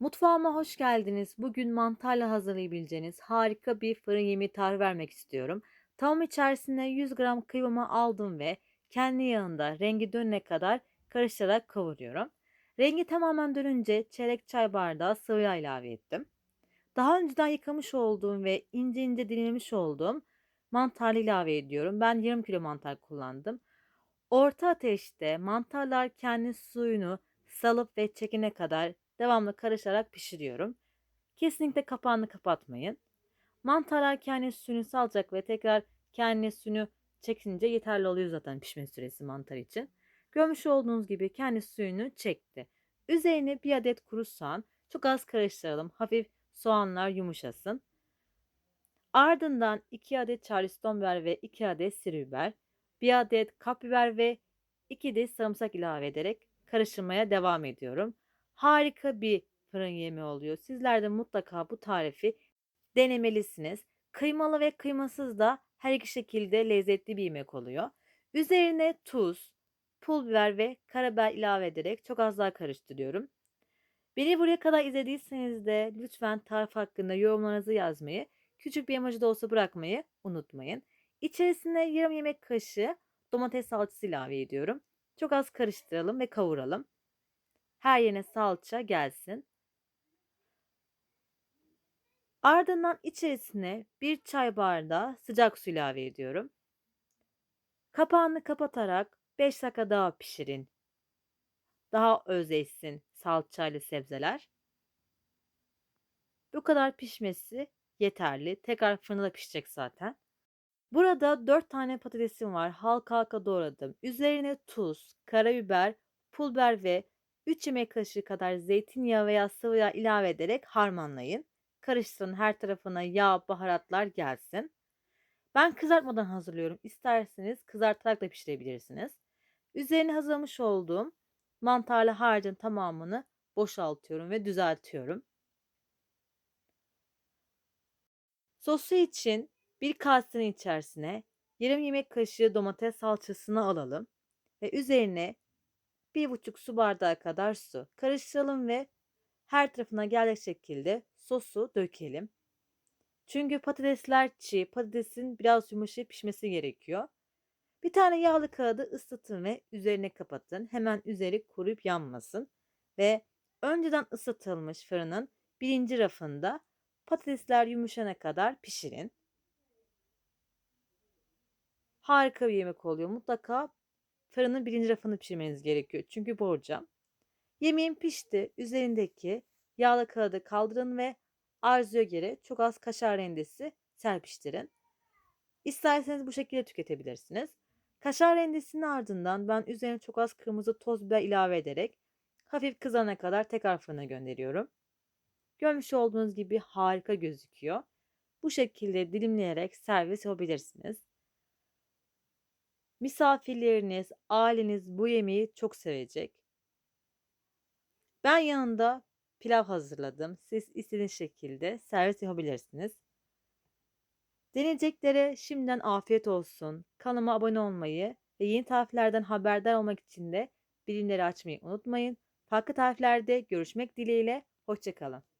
Mutfağıma hoş geldiniz. Bugün mantarla hazırlayabileceğiniz harika bir fırın yemeği tarifi vermek istiyorum. Tavam içerisine 100 gram kıymamı aldım ve kendi yağında rengi dönene kadar karıştırarak kavuruyorum. Rengi tamamen dönünce çeyrek çay bardağı sıvı yağ ilave ettim. Daha önceden yıkamış olduğum ve ince ince dilimlemiş olduğum mantarlı ilave ediyorum. Ben yarım kilo mantar kullandım. Orta ateşte mantarlar kendi suyunu salıp ve çekene kadar devamlı karışarak pişiriyorum. Kesinlikle kapağını kapatmayın. Mantarlar kendi suyunu salacak ve tekrar kendi suyunu çekince yeterli oluyor zaten pişme süresi mantar için. Görmüş olduğunuz gibi kendi suyunu çekti. Üzerine bir adet kuru soğan çok az karıştıralım. Hafif soğanlar yumuşasın. Ardından 2 adet charleston biber ve 2 adet sivri biber, 1 adet kapbiber ve 2 diş sarımsak ilave ederek karıştırmaya devam ediyorum. Harika bir fırın yemeği oluyor. Sizler de mutlaka bu tarifi denemelisiniz. Kıymalı ve kıymasız da her iki şekilde lezzetli bir yemek oluyor. Üzerine tuz, pul biber ve karabiber ilave ederek çok az daha karıştırıyorum. Beni buraya kadar izlediyseniz de lütfen tarif hakkında yorumlarınızı yazmayı, küçük bir emoji de olsa bırakmayı unutmayın. İçerisine yarım yemek kaşığı domates salçası ilave ediyorum. Çok az karıştıralım ve kavuralım. Her yerine salça gelsin. Ardından içerisine bir çay bardağı sıcak su ilave ediyorum. Kapağını kapatarak 5 dakika daha pişirin. Daha özleşsin salçayla sebzeler. Bu kadar pişmesi yeterli. Tekrar fırında pişecek zaten. Burada 4 tane patatesim var. Halka halka doğradım. Üzerine tuz, karabiber, pul biber ve 3 yemek kaşığı kadar zeytinyağı veya sıvı yağ ilave ederek harmanlayın. Karıştırın her tarafına yağ, baharatlar gelsin. Ben kızartmadan hazırlıyorum. İsterseniz kızartarak da pişirebilirsiniz. Üzerine hazırlamış olduğum mantarlı harcın tamamını boşaltıyorum ve düzeltiyorum. Sosu için bir kasenin içerisine yarım yemek kaşığı domates salçasını alalım ve üzerine bir buçuk su bardağı kadar su karıştıralım ve her tarafına gelecek şekilde sosu dökelim. Çünkü patatesler çiğ, patatesin biraz yumuşayıp pişmesi gerekiyor. Bir tane yağlı kağıdı ısıtın ve üzerine kapatın. Hemen üzeri kuruyup yanmasın. Ve önceden ısıtılmış fırının birinci rafında patatesler yumuşana kadar pişirin. Harika bir yemek oluyor. Mutlaka fırının birinci rafını pişirmeniz gerekiyor. Çünkü borcam. Yemeğim pişti. Üzerindeki yağlı kağıdı kaldırın ve arzuya göre çok az kaşar rendesi serpiştirin. İsterseniz bu şekilde tüketebilirsiniz. Kaşar rendesinin ardından ben üzerine çok az kırmızı toz biber ilave ederek hafif kızana kadar tekrar fırına gönderiyorum. Görmüş olduğunuz gibi harika gözüküyor. Bu şekilde dilimleyerek servis yapabilirsiniz. Misafirleriniz, aileniz bu yemeği çok sevecek. Ben yanında pilav hazırladım. Siz istediğiniz şekilde servis yapabilirsiniz. Deneyeceklere şimdiden afiyet olsun. Kanalıma abone olmayı ve yeni tariflerden haberdar olmak için de bilimleri açmayı unutmayın. Farklı tariflerde görüşmek dileğiyle. Hoşçakalın.